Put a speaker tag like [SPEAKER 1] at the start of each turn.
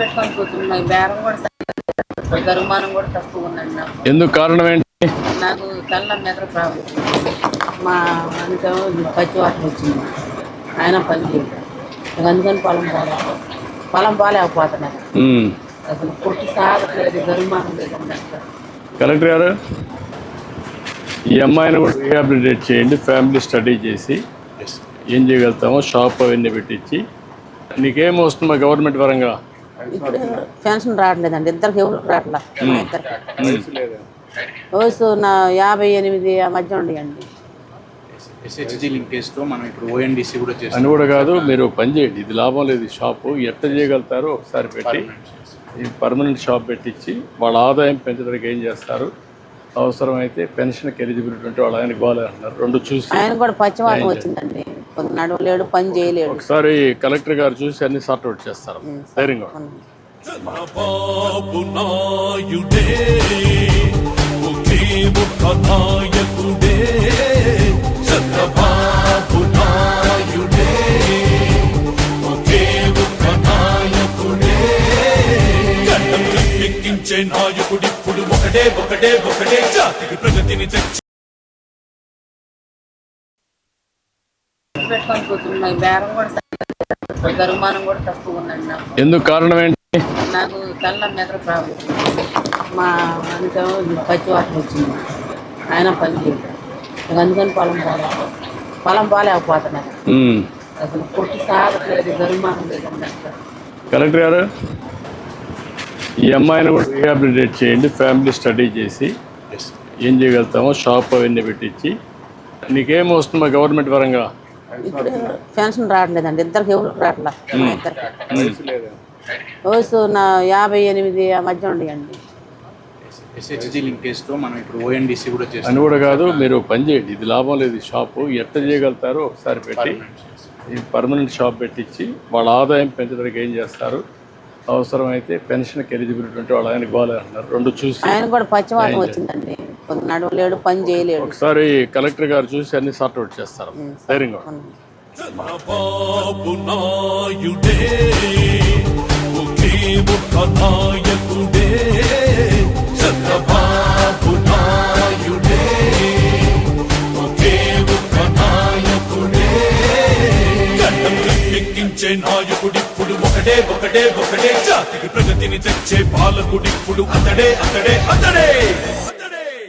[SPEAKER 1] పెట్టుకొని కూర్చున్నాయి బేరం కూడా గరుమానం కూడా తక్కువ ఉందండి నాకు.
[SPEAKER 2] ఎందుకు కారణం ఏంటి?
[SPEAKER 1] నాకు తెల్ల నిద్ర ప్రాబ్లం. మా పచ్చి వాటర్ వచ్చింది. ఆయన పని చేయదు అందుకని పొలం పోలే పొలం పోలేకపోతున్నాను
[SPEAKER 2] ఉమ్.
[SPEAKER 1] అసలు పుట్టి సాగట్లేదు గరుమానం లేదండి
[SPEAKER 2] కలెక్టర్ గారు ఈ అమ్మాయిని కూడా రీహాబిలిటేట్ చేయండి ఫ్యామిలీ స్టడీ చేసి ఏం చేయగలుగుతామో షాప్ అవన్నీ పెట్టించి. నీకేం వస్తుందా గవర్నమెంట్ పరంగా?
[SPEAKER 1] ఇప్పుడు పెన్షన్ రావట్లేదండి ఇద్దరికి ఎవరు రావట్లా మా ఇద్దరికి వయసు నా యాభై ఎనిమిది ఆ మధ్య ఉండేయండి.
[SPEAKER 3] ఎస్హెచ్జి లింకేజ్తో మనం ఇప్పుడు ఓఎన్డీసీ కూడా చేస్తాం
[SPEAKER 2] అని కూడా కాదు మీరు పని చేయండి. ఇది లాభం లేదు షాపు. ఎట్ట చేయగలుగుతారో ఒకసారి పెట్టి పర్మనెంట్ షాప్ పెట్టించి వాళ్ళ ఆదాయం పెంచడానికి ఏం చేస్తారు? అవసరమైతే పెన్షన్కి ఎలిజిబిలిటీ ఉంటే వాళ్ళ ఆయనకి బాగాలే అంటున్నారు రెండు చూసి
[SPEAKER 1] ఆయన కూడా పచ్చివాతం వచ్చిందండి. నడవలేడు పని చేయలేడు.
[SPEAKER 2] ఒకసారి కలెక్టర్ గారు చూసి అన్ని సార్ట్ అవుట్ చేస్తారు. ధైర్యంగా ఉండండి.
[SPEAKER 4] చంద్రబాబు నాయుడే ఒకే ఒక్క నాయకుడే చంద్రబాబు నాయుడే ఒకే ఒక్క నాయకుడే గడ్డం ఎక్కించే నాయకుడిప్పుడు ఒకడే ఒకడే ఒకడే జాతికి ప్రగతిని తెచ్చే
[SPEAKER 1] పెట్టుకొని బేరం కూడా గరుమానం కూడా తక్కువ ఉందండి నాకు.
[SPEAKER 2] ఎందుకు కారణం ఏంటి?
[SPEAKER 1] నాకు తెల్ల నిద్ర ప్రాబ్లం. మా పచ్చి వాటర్ వచ్చింది. ఆయన పని ఇక అందుకని పొలం పోలే పొలం పోలేకపోతున్నాను
[SPEAKER 2] ఉమ్.
[SPEAKER 1] అసలు పుట్టి సాగట్లేదు గరుమానం లేదండి
[SPEAKER 2] కలెక్టర్ గారు ఈ అమ్మాయిని కూడా రీహాబిలిటేట్ చేయండి ఫ్యామిలీ స్టడీ చేసి ఏం చేయగలుగుతామో షాప్ అవన్నీ పెట్టించి. నీకేం వస్తుందా గవర్నమెంట్ పరంగా?
[SPEAKER 1] ఇప్పుడు పెన్షన్ రావట్లేదండి. ఇద్దరికి ఎవరు రావట్లా. మా ఇద్దరికి. వయసు నా యాభై ఎనిమిది ఆ మధ్య ఉండేయండి.
[SPEAKER 3] ఎస్హెచ్జి లింకేజ్తో మనం ఇప్పుడు ఓఎన్డీసీ కూడా చేస్తాం
[SPEAKER 2] అని కూడా కాదు మీరు పని చేయండి. ఇది లాభం లేదు. ఈ షాపు ఎట్ట చేయగలుగుతారో ఒకసారి పెట్టి ఈ పర్మనెంట్ షాప్ పెట్టించి వాళ్ళ ఆదాయం పెంచడానికి ఏం చేస్తారు? అవసరమైతే పెన్షన్కి ఎలిజిబిలిటీ ఉంటే వాళ్ళ ఆయనకి బాగాలే అంటున్నారు రెండు చూసి
[SPEAKER 1] ఆయన కూడా పచ్చివాతం వచ్చిందండి. కొంత నడవలేడు పని చేయలేడు.
[SPEAKER 2] ఒకసారి కలెక్టర్ గారు చూసి అన్ని సార్ట్ అవుట్ చేస్తారు. ధైర్యంగా
[SPEAKER 4] ఎక్కించే నాయకుడిప్పుడు ఒకడే ఒకడే ఒకడే జాతికి ప్రగతిని తెచ్చే పాలకుడిప్పుడు అతడే అతడే అతడే.